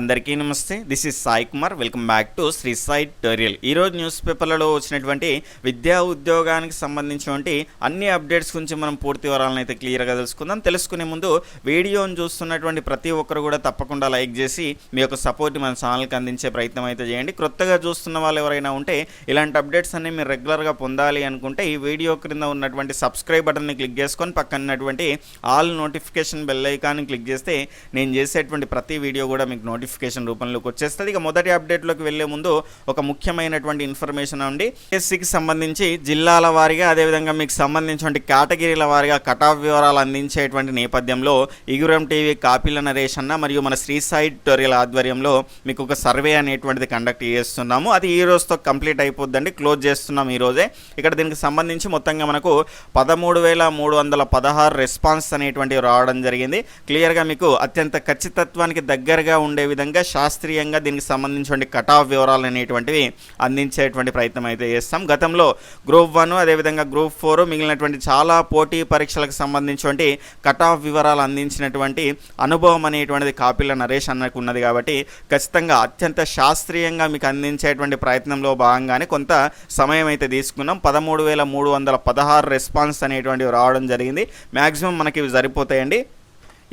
అందరికీ నమస్తే. This is Sai Kumar welcome back to Shri Sai టోరియల్ ఈరోజు న్యూస్ పేపర్లలో వచ్చినటువంటి విద్యా ఉద్యోగానికి సంబంధించినటువంటి అన్ని అప్డేట్స్ గురించి మనం పూర్తి వివరాలను అయితే క్లియర్గా తెలుసుకుందాం. తెలుసుకునే ముందు వీడియోను చూస్తున్నటువంటి ప్రతి ఒక్కరు కూడా తప్పకుండా లైక్ చేసి మీ యొక్క సపోర్ట్ మన ఛానల్కి అందించే ప్రయత్నం అయితే చేయండి. క్రొత్తగా చూస్తున్న వాళ్ళు ఎవరైనా ఉంటే ఇలాంటి అప్డేట్స్ అన్ని మీరు రెగ్యులర్గా పొందాలి అనుకుంటే ఈ వీడియో క్రింద ఉన్నటువంటి సబ్స్క్రైబ్ బటన్ని క్లిక్ చేసుకొని పక్కన ఉన్నటువంటి ఆల్ నోటిఫికేషన్ బెల్ ఐకాన్ని క్లిక్ చేస్తే నేను చేసేటువంటి ప్రతి వీడియో కూడా మీకు నోటిఫికేషన్ రూపంలోకి వచ్చేస్తుంది. ఇక మొదటి అప్డేట్లోకి వెళ్ళే ముందు ఒక ముఖ్యమైనటువంటి ఇన్ఫర్మేషన్ అండి. ఎస్సీకి సంబంధించి జిల్లాల వారీగా అదేవిధంగా మీకు సంబంధించినటువంటి కేటగిరీల వారీగా కట్ ఆఫ్ వివరాలు అందించేటువంటి నేపథ్యంలో ఇగురం టీవీ కాపీల నరేష్ అన్న మరియు మన శ్రీ సాయి ట్యూటోరియల్ ఆధ్వర్యంలో మీకు ఒక సర్వే అనేటువంటిది కండక్ట్ చేస్తున్నాము. అది ఈ రోజుతో కంప్లీట్ అయిపోద్దండి. క్లోజ్ చేస్తున్నాం ఈ రోజే. ఇక్కడ దీనికి సంబంధించి మొత్తంగా మనకు పదమూడు వేల మూడు వందల పదహారు రెస్పాన్స్ అనేటువంటివి రావడం జరిగింది. క్లియర్గా మీకు అత్యంత ఖచ్చితత్వానికి దగ్గరగా ఉండే విధంగా శాస్త్రీయంగా దీనికి సంబంధించిన కట్ ఆఫ్ వివరాలు అనేటువంటివి అందించేటువంటి ప్రయత్నం అయితే చేస్తాం. గతంలో గ్రూప్ వన్ అదేవిధంగా గ్రూప్ ఫోర్ మిగిలినటువంటి చాలా పోటీ పరీక్షలకు సంబంధించినటువంటి కట్ ఆఫ్ వివరాలు అందించినటువంటి అనుభవం అనేటువంటిది కాపీల నరేష్ అన్నకు ఉన్నది కాబట్టి ఖచ్చితంగా అత్యంత శాస్త్రీయంగా మీకు అందించేటువంటి ప్రయత్నంలో భాగంగానే కొంత సమయం అయితే తీసుకున్నాం. పదమూడు వేల మూడు వందల పదహారు రెస్పాన్స్ అనేటువంటివి రావడం జరిగింది. మ్యాక్సిమం మనకి ఇవి సరిపోతాయండి.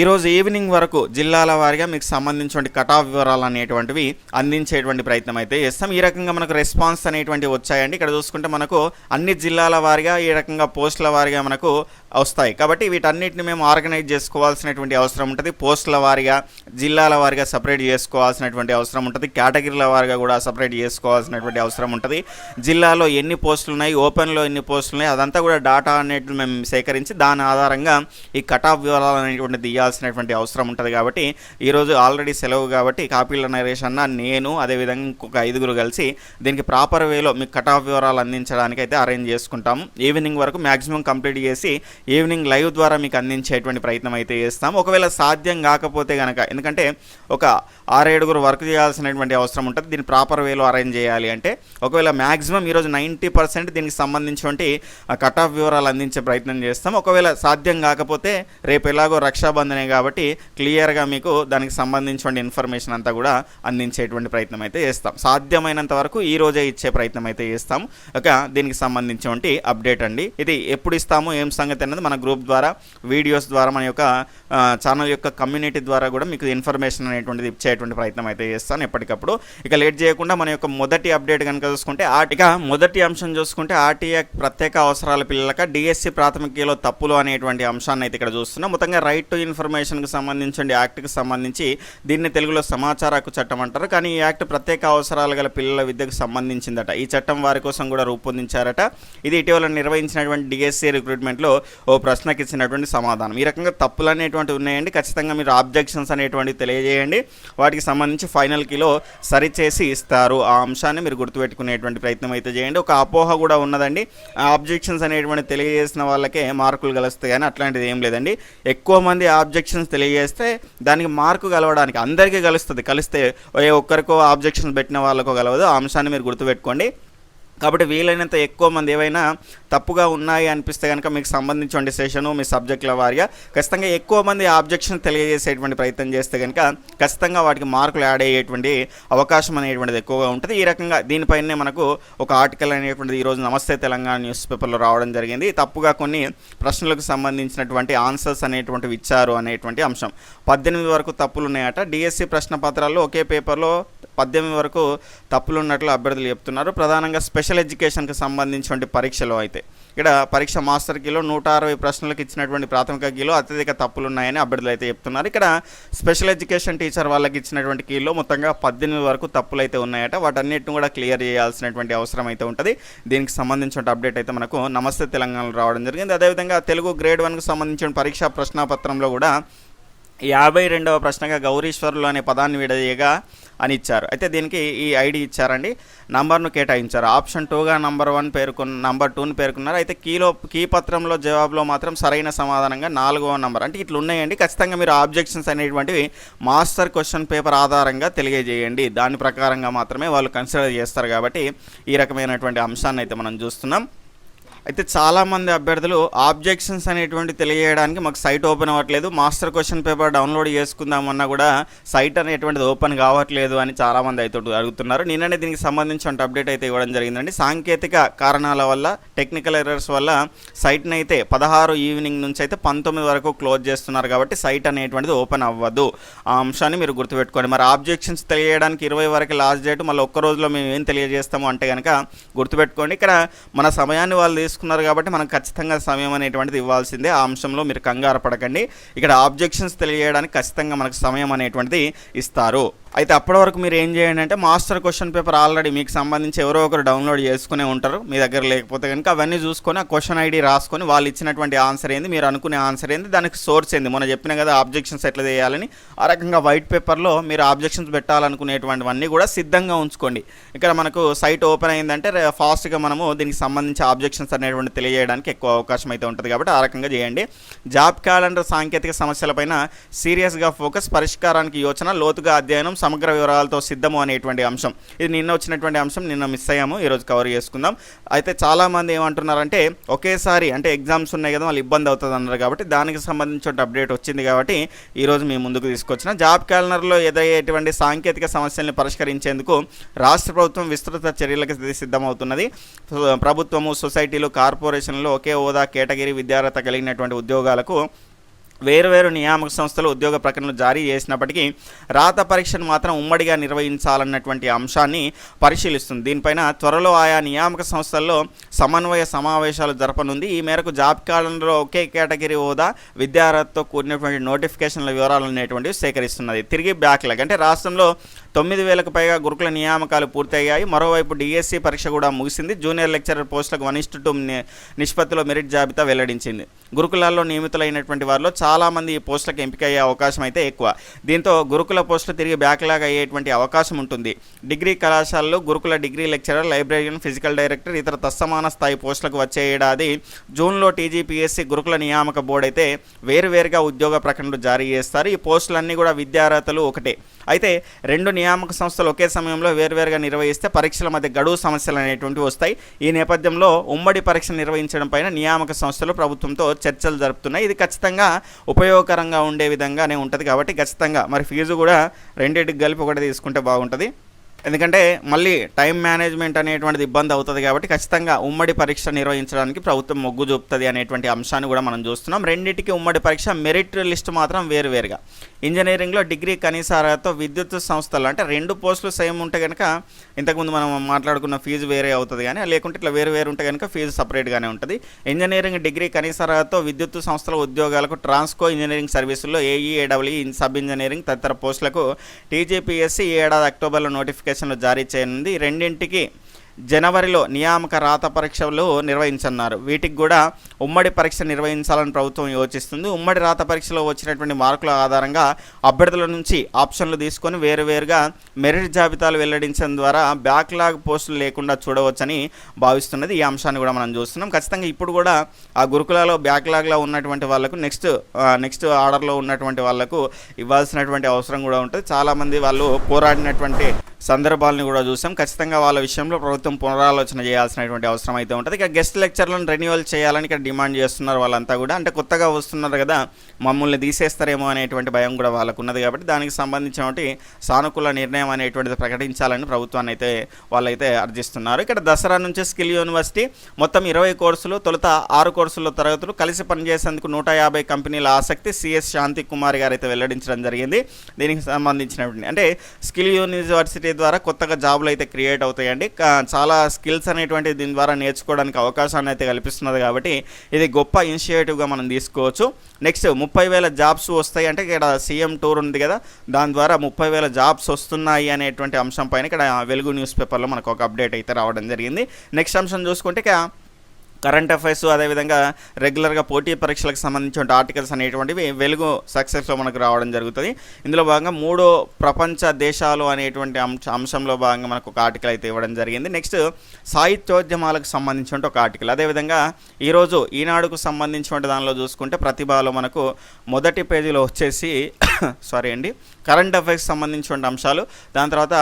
ఈరోజు ఈవినింగ్ వరకు జిల్లాల వారీగా మీకు సంబంధించిన కట్ ఆఫ్ వివరాలు అనేటువంటివి అందించేటువంటి ప్రయత్నం అయితే చేస్తాం. ఈ రకంగా మనకు రెస్పాన్స్ అనేటువంటివి వచ్చాయండి. ఇక్కడ చూసుకుంటే మనకు అన్ని జిల్లాల వారీగా ఈ రకంగా పోస్టుల వారీగా మనకు వస్తాయి. కాబట్టి వీటన్నిటిని మేము ఆర్గనైజ్ చేసుకోవాల్సినటువంటి అవసరం ఉంటుంది. పోస్టుల వారీగా జిల్లాల వారీగా సపరేట్ చేసుకోవాల్సినటువంటి అవసరం ఉంటుంది. కేటగిరీల వారీగా కూడా సపరేట్ చేసుకోవాల్సినటువంటి అవసరం ఉంటుంది. జిల్లాలో ఎన్ని పోస్టులు ఉన్నాయి ఓపెన్లో ఎన్ని పోస్టులు ఉన్నాయి అదంతా కూడా డాటా అనేటివి మేము సేకరించి దాని ఆధారంగా ఈ కట్ ఆఫ్ వివరాలు అనేటువంటి చేయాల్సినటువంటి అవసరం ఉంటుంది కాబట్టి ఈరోజు ఆల్రెడీ సెలవు కాబట్టి కాపీల నరేష్ అన్న నేను అదేవిధంగా ఇంకొక ఐదుగురు కలిసి దీనికి ప్రాపర్ వేలో మీకు కట్ ఆఫ్ వివరాలు అందించడానికి అయితే అరేంజ్ చేసుకుంటాం. ఈవినింగ్ వరకు మ్యాక్సిమం కంప్లీట్ చేసి ఈవినింగ్ లైవ్ ద్వారా మీకు అందించేటువంటి ప్రయత్నం అయితే చేస్తాం. ఒకవేళ సాధ్యం కాకపోతే కనుక ఎందుకంటే ఒక ఆరేడుగురు వర్క్ చేయాల్సినటువంటి అవసరం ఉంటుంది. దీన్ని ప్రాపర్ వేలో అరేంజ్ చేయాలి అంటే ఒకవేళ మ్యాక్సిమం ఈరోజు నైంటీ పర్సెంట్ దీనికి సంబంధించినటువంటి కట్ ఆఫ్ వివరాలు అందించే ప్రయత్నం చేస్తాం. ఒకవేళ సాధ్యం కాకపోతే రేపు ఎలాగో రక్షాబంధన్ కాబట్టి క్లియర్గా మీకు దానికి సంబంధించిన ఇన్ఫర్మేషన్ అంతా కూడా అందించేటువంటి ప్రయత్నం అయితే చేస్తాం. సాధ్యమైనంత వరకు ఈ రోజే ఇచ్చే ప్రయత్నం అయితే చేస్తాం. ఒక దీనికి సంబంధించినటువంటి అప్డేట్ అండి. ఇది ఎప్పుడు ఇస్తాము ఏం సంగతి అనేది మన గ్రూప్ ద్వారా వీడియోస్ ద్వారా మన యొక్క ఛానల్ యొక్క కమ్యూనిటీ ద్వారా కూడా మీకు ఇన్ఫర్మేషన్ అనేటువంటిది ఇచ్చేటువంటి ప్రయత్నం అయితే చేస్తాను ఎప్పటికప్పుడు. ఇక లేట్ చేయకుండా మన యొక్క మొదటి అప్డేట్ కనుక చూసుకుంటే ఇక మొదటి అంశం చూసుకుంటే ఆర్టీఏ ప్రత్యేక అవసరాల పిల్లలక డిఎస్సి ప్రాథమికలో తప్పులు అనేటువంటి అంశాన్ని అయితే ఇక్కడ చూస్తున్నాం. మొత్తంగా రైట్ టు ఇన్ఫర్మేషన్కి సంబంధించి యాక్ట్కి సంబంధించి దీన్ని తెలుగులో సమాచార హక్కు చట్టం అంటారు. కానీ ఈ యాక్ట్ ప్రత్యేక అవసరాలు గల పిల్లల విద్యకు సంబంధించిందట. ఈ చట్టం వారి కోసం కూడా రూపొందించారట. ఇది ఇటీవల నిర్వహించినటువంటి డిఎస్సి రిక్రూట్మెంట్లో ఓ ప్రశ్నకి ఇచ్చినటువంటి సమాధానం. ఈ రకంగా తప్పులు అనేటువంటివి ఉన్నాయండి. ఖచ్చితంగా మీరు ఆబ్జెక్షన్స్ అనేటువంటివి తెలియజేయండి. వాటికి సంబంధించి ఫైనల్ కిలో సరిచేసి ఇస్తారు. ఆ అంశాన్ని మీరు గుర్తుపెట్టుకునేటువంటి ప్రయత్నం అయితే చేయండి. ఒక అపోహ కూడా ఉన్నదండి. ఆబ్జెక్షన్స్ అనేటువంటి తెలియజేసిన వాళ్ళకే మార్కులు కలుస్తాయి కానీ అట్లాంటిది ఏం లేదండి. ఎక్కువ మంది ఆబ్జెక్షన్స్ తెలియజేస్తే దానికి మార్కు కలవడానికి అందరికీ కలుస్తుంది. కలిస్తే ఏ ఒక్కరికో ఆబ్జెక్షన్స్ పెట్టిన వాళ్ళకో కలవదు ఆ అంశాన్ని మీరు గుర్తుపెట్టుకోండి. కాబట్టి వీలైనంత ఎక్కువ మంది ఏవైనా తప్పుగా ఉన్నాయి అనిపిస్తే కనుక మీకు సంబంధించిన సెషను మీ సబ్జెక్టుల వారిగా ఖచ్చితంగా ఎక్కువ మంది ఆబ్జెక్షన్ తెలియజేసేటువంటి ప్రయత్నం చేస్తే కనుక ఖచ్చితంగా వాటికి మార్కులు యాడ్ అయ్యేటువంటి అవకాశం అనేటువంటిది ఎక్కువగా ఉంటుంది. ఈ రకంగా దీనిపైనే మనకు ఒక ఆర్టికల్ అనేటువంటిది ఈరోజు నమస్తే తెలంగాణ న్యూస్ పేపర్లో రావడం జరిగింది. తప్పుగా కొన్ని ప్రశ్నలకు సంబంధించినటువంటి ఆన్సర్స్ అనేటువంటివి ఇచ్చారు అనేటువంటి అంశం. పద్దెనిమిది వరకు తప్పులు ఉన్నాయట. డిఎస్సి ప్రశ్న పత్రాల్లో ఒకే పేపర్లో పద్దెనిమిది వరకు తప్పులు ఉన్నట్లు అభ్యర్థులు చెప్తున్నారు. ప్రధానంగా స్పెషల్ ఎడ్యుకేషన్కి సంబంధించినటువంటి పరీక్షలో అయితే. ఇక్కడ పరీక్ష మాస్టర్ కిలో నూట అరవై ప్రశ్నలకు ఇచ్చినటువంటి ప్రాథమిక కీలో అత్యధిక తప్పులు ఉన్నాయని అభ్యర్థులు అయితే చెప్తున్నారు. ఇక్కడ స్పెషల్ ఎడ్యుకేషన్ టీచర్ వాళ్ళకి ఇచ్చినటువంటి కీలో మొత్తంగా పద్దెనిమిది వరకు తప్పులు అయితే ఉన్నాయట. వాటన్నిటిని కూడా క్లియర్ చేయాల్సినటువంటి అవసరం అయితే ఉంటుంది. దీనికి సంబంధించిన అప్డేట్ అయితే మనకు నమస్తే తెలంగాణలో రావడం జరిగింది. అదేవిధంగా తెలుగు గ్రేడ్ వన్కి సంబంధించిన పరీక్షా ప్రశ్నాపత్రంలో కూడా యాభై రెండవ ప్రశ్నగా గౌరీశ్వరులు అనే పదాన్ని విడదీయగా అని ఇచ్చారు. అయితే దీనికి ఈ ఐడి ఇచ్చారండి. నంబర్ను కేటాయించారు. ఆప్షన్ టూగా నంబర్ వన్ పేర్కొన్న నంబర్ టూని పేర్కొన్నారు. అయితే కీలో కీ పత్రంలో జవాబులో మాత్రం సరైన సమాధానంగా నాలుగవ నంబర్. అంటే ఇట్లా ఉన్నాయండి ఖచ్చితంగా మీరు ఆబ్జెక్షన్స్ అనేటువంటివి మాస్టర్ క్వశ్చన్ పేపర్ ఆధారంగా తెలియజేయండి. దాని ప్రకారంగా మాత్రమే వాళ్ళు కన్సిడర్ చేస్తారు కాబట్టి ఈ రకమైనటువంటి అంశాన్ని అయితే మనం చూస్తున్నాం. అయితే చాలామంది అభ్యర్థులు ఆబ్జెక్షన్స్ అనేటువంటి తెలియజేయడానికి మాకు సైట్ ఓపెన్ అవ్వట్లేదు. మాస్టర్ క్వశ్చన్ పేపర్ డౌన్లోడ్ చేసుకుందామన్నా కూడా సైట్ అనేటువంటిది ఓపెన్ కావట్లేదు అని చాలామంది అయితే అడుగుతున్నారు. నిన్ననే దీనికి సంబంధించిన అప్డేట్ అయితే ఇవ్వడం జరిగిందండి. సాంకేతిక కారణాల వల్ల టెక్నికల్ ఎర్రర్స్ వల్ల సైట్ని అయితే పదహారు ఈవినింగ్ నుంచి అయితే పంతొమ్మిది వరకు క్లోజ్ చేస్తున్నారు కాబట్టి సైట్ అనేటువంటిది ఓపెన్ అవ్వదు. ఆ అంశాన్ని మీరు గుర్తుపెట్టుకోండి. మరి ఆబ్జెక్షన్స్ తెలియజేయడానికి ఇరవై వరకు లాస్ట్ డేట్ మళ్ళీ ఒక్క రోజులో మేము ఏం తెలియజేస్తాము అంటే కనుక గుర్తుపెట్టుకోండి. ఇక్కడ మన సమయాన్ని వాళ్ళు తీసుకున్నారు కాబట్టి మనం ఖచ్చితంగా సమయం అనేటువంటిది ఇవ్వాల్సిందే. ఆ అంశంలో మీరు కంగారు పడకండి. ఇక్కడ ఆబ్జెక్షన్స్ తెలియజేయడానికి ఖచ్చితంగా మనకు సమయం అనేటువంటిది ఇస్తారు. అయితే అప్పటి వరకు మీరు ఏం చేయండి అంటే మాస్టర్ క్వశ్చన్ పేపర్ ఆల్రెడీ మీకు సంబంధించి ఎవరో ఒకరు డౌన్లోడ్ చేసుకునే ఉంటారు మీ దగ్గర లేకపోతే కనుక అవన్నీ చూసుకొని ఆ క్వశ్చన్ ఐడి రాసుకొని వాళ్ళు ఇచ్చినటువంటి ఆన్సర్ ఏంది మీరు అనుకునే ఆన్సర్ ఏంది దానికి సోర్స్ ఏంది. మొన్న చెప్పిన కదా ఆబ్జెక్షన్స్ ఎట్లా చేయాలని. ఆ రకంగా వైట్ పేపర్లో మీరు ఆబ్జెక్షన్స్ పెట్టాలనుకునేటువంటివన్నీ కూడా సిద్ధంగా ఉంచుకోండి. ఇక్కడ మనకు సైట్ ఓపెన్ అయిందంటే ఫాస్ట్గా మనము దీనికి సంబంధించి ఆబ్జెక్షన్స్ అనేటువంటి తెలియజేయడానికి ఎక్కువ అవకాశం అయితే ఉంటుంది కాబట్టి ఆ రకంగా చేయండి. జాబ్ క్యాలెండర్ సాంకేతిక సమస్యలపైన సీరియస్గా ఫోకస్ పరిష్కారానికి యోచన లోతుగా అధ్యయనం సమగ్ర వివరాలతో సిద్ధము అనేటువంటి అంశం. ఇది నిన్న వచ్చినటువంటి అంశం నిన్న మిస్ అయ్యాము ఈరోజు కవర్ చేసుకుందాం. అయితే చాలామంది ఏమంటున్నారంటే ఒకేసారి అంటే ఎగ్జామ్స్ ఉన్నాయి కదా వాళ్ళు ఇబ్బంది అవుతుంది అన్నారు కాబట్టి దానికి సంబంధించిన అప్డేట్ వచ్చింది కాబట్టి ఈరోజు మీ ముందుకు తీసుకొచ్చిన. జాబ్ క్యాలెండర్లో ఎదురయ్యేటువంటి సాంకేతిక సమస్యల్ని పరిష్కరించేందుకు రాష్ట్ర ప్రభుత్వం విస్తృత చర్యలకు సిద్ధమవుతున్నది. ప్రభుత్వము సొసైటీలు కార్పొరేషన్లు ఒకే హోదా కేటగిరీ విద్యార్హత కలిగినటువంటి ఉద్యోగాలకు వేరువేరు నియామక సంస్థలు ఉద్యోగ ప్రకటనలు జారీ చేసినప్పటికీ రాత పరీక్షను మాత్రం ఉమ్మడిగా నిర్వహించాలన్నటువంటి అంశాన్ని పరిశీలిస్తుంది. దీనిపైన త్వరలో ఆయా నియామక సంస్థల్లో సమన్వయ సమావేశాలు జరపనుంది. ఈ మేరకు జాబ్ క్యాలెండర్లో ఒకే కేటగిరీ హోదా విద్యార్హతతో కూడినటువంటి నోటిఫికేషన్ల వివరాలు అనేటువంటివి సేకరిస్తున్నది. తిరిగి బ్యాక్లాగ్. అంటే రాష్ట్రంలో తొమ్మిది వేలకు పైగా గురుకుల నియామకాలు పూర్తయ్యాయి. మరోవైపు డిఎస్సి పరీక్ష కూడా ముగిసింది. జూనియర్ లెక్చరర్ పోస్టులకు వన్ ఇస్టు టూ నిష్పత్తిలో మెరిట్ జాబితా వెల్లడించింది. గురుకులాల్లో నియమితులైనటువంటి వారిలో చాలామంది ఈ పోస్టులకు ఎంపిక అయ్యే అవకాశం అయితే ఎక్కువ. దీంతో గురుకుల పోస్టులు తిరిగి బ్యాక్లాగ్ అయ్యేటువంటి అవకాశం ఉంటుంది. డిగ్రీ కళాశాలలో గురుకుల degree lecturer library physical director ఇతర తత్సమాన స్థాయి పోస్టులకు వచ్చే ఏడాది జూన్లో టీజీపీఎస్సీ గురుకుల నియామక బోర్డు అయితే వేరువేరుగా ఉద్యోగ ప్రకటనలు జారీ చేస్తారు. ఈ పోస్టులన్నీ కూడా విద్యార్హతలు ఒకటే. అయితే రెండు నియామక సంస్థలు ఒకే సమయంలో వేరువేరుగా నిర్వహిస్తే పరీక్షల మధ్య గడువు సమస్యలు అనేటువంటివి వస్తాయి. ఈ నేపథ్యంలో ఉమ్మడి పరీక్ష నిర్వహించడం పైన నియామక సంస్థలు ప్రభుత్వంతో చర్చలు జరుపుతున్నాయి. ఇది ఖచ్చితంగా ఉపయోగకరంగా ఉండే విధంగానే ఉంటుంది కాబట్టి ఖచ్చితంగా. మరి ఫీజు కూడా రెండింటికి కలిపి ఒకటి తీసుకుంటే బాగుంటుంది. ఎందుకంటే మళ్ళీ టైం మేనేజ్మెంట్ అనేటువంటిది ఇబ్బంది అవుతుంది కాబట్టి ఖచ్చితంగా ఉమ్మడి పరీక్ష నిర్వహించడానికి ప్రభుత్వం మొగ్గు చూపుతుంది అనేటువంటి అంశాన్ని కూడా మనం చూస్తున్నాం. రెండింటికి ఉమ్మడి పరీక్ష మెరిట్ లిస్ట్ మాత్రం వేరువేరుగా. ఇంజనీరింగ్లో డిగ్రీ కనీస అర్హతతో విద్యుత్ సంస్థలు అంటే రెండు పోస్టులు సేమ్ ఉంటే కనుక ఇంతకుముందు మనం మాట్లాడుకున్న ఫీజు వేరే అవుతుంది కానీ లేకుంటే ఇట్లా వేరు వేరు ఉంటే కనుక ఫీజు సపరేట్గానే ఉంటుంది. ఇంజనీరింగ్ డిగ్రీ కనీస అర్హతతో విద్యుత్ సంస్థల ఉద్యోగాలకు ట్రాన్స్కో ఇంజనీరింగ్ సర్వీసుల్లో ఏఈఏడబ్ల్యూ సబ్ ఇంజనీరింగ్ తదితర పోస్టులకు టీజీపీఎస్సీ ఈ ఏడాది అక్టోబర్లో నోటిఫికేషన్లు జారీ చేయనుంది. రెండింటికి జనవరిలో నియామక రాత పరీక్షలు నిర్వహించన్నారు వీటికి కూడా ఉమ్మడి పరీక్ష నిర్వహించాలని ప్రభుత్వం యోచిస్తుంది. ఉమ్మడి రాత పరీక్షలో వచ్చినటువంటి మార్కుల ఆధారంగా అభ్యర్థుల నుంచి ఆప్షన్లు తీసుకొని వేరువేరుగా మెరిట్ జాబితాలు వెల్లడించడం ద్వారా బ్యాక్లాగ్ పోస్టులు లేకుండా చూడవచ్చని భావిస్తున్నది ఈ అంశాన్ని కూడా మనం చూస్తున్నాం. ఖచ్చితంగా ఇప్పుడు కూడా ఆ గురుకులలో బ్యాక్లాగ్లో ఉన్నటువంటి వాళ్ళకు నెక్స్ట్ నెక్స్ట్ ఆర్డర్లో ఉన్నటువంటి వాళ్ళకు ఇవ్వాల్సినటువంటి అవసరం కూడా ఉంటుంది. చాలామంది వాళ్ళు పోరాడినటువంటి సందర్భాలను కూడా చూసాం. ఖచ్చితంగా వాళ్ళ విషయంలో ప్రభుత్వం పునరాలోచన చేయాల్సినటువంటి అవసరం అయితే ఉంటుంది. ఇక గెస్ట్ లెక్చర్లను రెన్యువల్ చేయాలని ఇక్కడ డిమాండ్ చేస్తున్నారు వాళ్ళంతా కూడా. అంటే కొత్తగా వస్తున్నారు కదా మమ్మల్ని తీసేస్తారేమో అనేటువంటి భయం కూడా వాళ్ళకు ఉన్నది కాబట్టి దానికి సంబంధించినటువంటి సానుకూల నిర్ణయం అనేటువంటిది ప్రకటించాలని ప్రభుత్వాన్ని అయితే వాళ్ళైతే అర్జిస్తున్నారు. ఇక్కడ దసరా నుంచి స్కిల్ యూనివర్సిటీ మొత్తం ఇరవై కోర్సులు తొలుత ఆరు కోర్సుల తరగతులు కలిసి పనిచేసేందుకు నూట యాభై కంపెనీల ఆసక్తి సిఎస్ శాంతి కుమార్ గారు అయితే వెల్లడించడం జరిగింది. దీనికి సంబంధించినటువంటి అంటే స్కిల్ యూనివర్సిటీ ద్వారా కొత్తగా జాబులు అయితే క్రియేట్ అవుతాయండి. చాలా స్కిల్స్ అనేటువంటి దీని ద్వారా నేర్చుకోవడానికి అవకాశాన్ని అయితే కల్పిస్తున్నది కాబట్టి ఇది గొప్ప ఇనిషియేటివ్గా మనం తీసుకోవచ్చు. నెక్స్ట్ ముప్పై వేల జాబ్స్ వస్తాయి అంటే ఇక్కడ సీఎం టూర్ ఉంది కదా దాని ద్వారా ముప్పై వేల జాబ్స్ వస్తున్నాయి అనేటువంటి అంశం పైన ఇక్కడ వెలుగు న్యూస్ పేపర్లో మనకు ఒక అప్డేట్ అయితే రావడం జరిగింది. నెక్స్ట్ అంశం చూసుకుంటే ఇక కరెంట్ అఫైర్స్ అదేవిధంగా రెగ్యులర్గా పోటీ పరీక్షలకు సంబంధించిన ఆర్టికల్స్ అనేటువంటివి వెలుగు సక్సెస్లో మనకు రావడం జరుగుతుంది. ఇందులో భాగంగా మూడో ప్రపంచ దేశాలు అనేటువంటి అంశ అంశంలో భాగంగా మనకు ఒక ఆర్టికల్ అయితే ఇవ్వడం జరిగింది. నెక్స్ట్ సాహిత్యోద్యమాలకు సంబంధించిన ఒక ఆర్టికల్. అదేవిధంగా ఈరోజు ఈనాడుకు సంబంధించిన దానిలో చూసుకుంటే ప్రతిభలో మనకు మొదటి పేజీలో వచ్చేసి సారీ అండి కరెంట్ అఫైర్స్ సంబంధించిన అంశాలు. దాని తర్వాత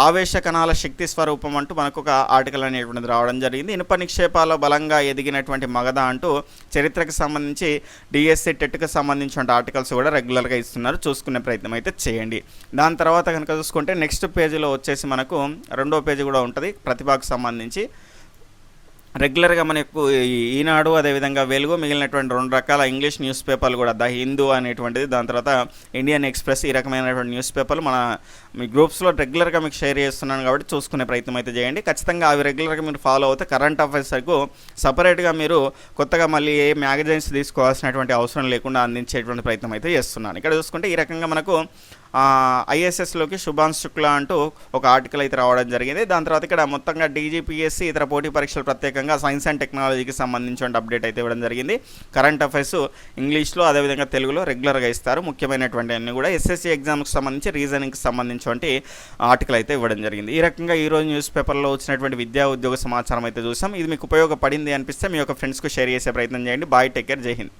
ఆవేశ కణాల శక్తి స్వరూపం అంటూ మనకు ఒక ఆర్టికల్ అనేటువంటిది రావడం జరిగింది. ఇనుప నిక్షేపాల్లో బలంగా ఎదిగినటువంటి మగధ అంటూ చరిత్రకు సంబంధించి డిఎస్సి టెట్కి సంబంధించిన ఆర్టికల్స్ కూడా రెగ్యులర్గా ఇస్తున్నారు. చూసుకునే ప్రయత్నం అయితే చేయండి. దాని తర్వాత కనుక చూసుకుంటే నెక్స్ట్ పేజీలో వచ్చేసి మనకు రెండో పేజీ కూడా ఉంటుంది. ప్రతిభకు సంబంధించి రెగ్యులర్గా మనకు ఈనాడు అదేవిధంగా వెలుగు మిగిలినటువంటి రెండు రకాల ఇంగ్లీష్ న్యూస్ పేపర్లు కూడా ద హిందూ అనేటువంటిది దాని తర్వాత ఇండియన్ ఎక్స్ప్రెస్ ఈ రకమైనటువంటి న్యూస్ పేపర్లు మన మీ గ్రూప్స్లో రెగ్యులర్గా మీకు షేర్ చేస్తున్నాను కాబట్టి చూసుకునే ప్రయత్నం అయితే చేయండి. ఖచ్చితంగా అవి రెగ్యులర్గా మీరు ఫాలో అవుతే కరెంట్ అఫైర్స్కు సపరేట్గా మీరు కొత్తగా మళ్ళీ ఏ మ్యాగజైన్స్ తీసుకోవాల్సినటువంటి అవసరం లేకుండా అందించేటువంటి ప్రయత్నం అయితే చేస్తున్నాను. ఇక్కడ చూసుకుంటే ఈ రకంగా మనకు ఐఎస్ఎస్లోకి శుభాన్ శుక్లా అంటూ ఒక ఆర్టికల్ అయితే రావడం జరిగింది. దాని తర్వాత ఇక్కడ మొత్తంగా డీజీపీఎస్సీ ఇతర పోటీ పరీక్షలు ప్రత్యేకంగా సైన్స్ అండ్ టెక్నాలజీకి సంబంధించిన అప్డేట్ అయితే ఇవ్వడం జరిగింది. కరెంట్ అఫైర్స్ ఇంగ్లీష్లో అదేవిధంగా తెలుగులో రెగ్యులర్గా ఇస్తారు. ముఖ్యమైనటువంటి అన్ని కూడా ఎస్ఎస్సీ ఎగ్జామ్కి సంబంధించి రీజనింగ్కి సంబంధించినటువంటి ఆర్టికల్ అయితే ఇవ్వడం జరిగింది. ఈ రకంగా ఈరోజు న్యూస్ పేపర్లో వచ్చినటువంటి విద్యా ఉద్యోగ సమాచారం అయితే చూసాం. ఇది మీకు ఉపయోగపడింది అనిపిస్తే మీ యొక్క ఫ్రెండ్స్కు షేర్ చేసే ప్రయత్నం చేయండి. బాయ్ టేక్ కేర్ జై హింద్.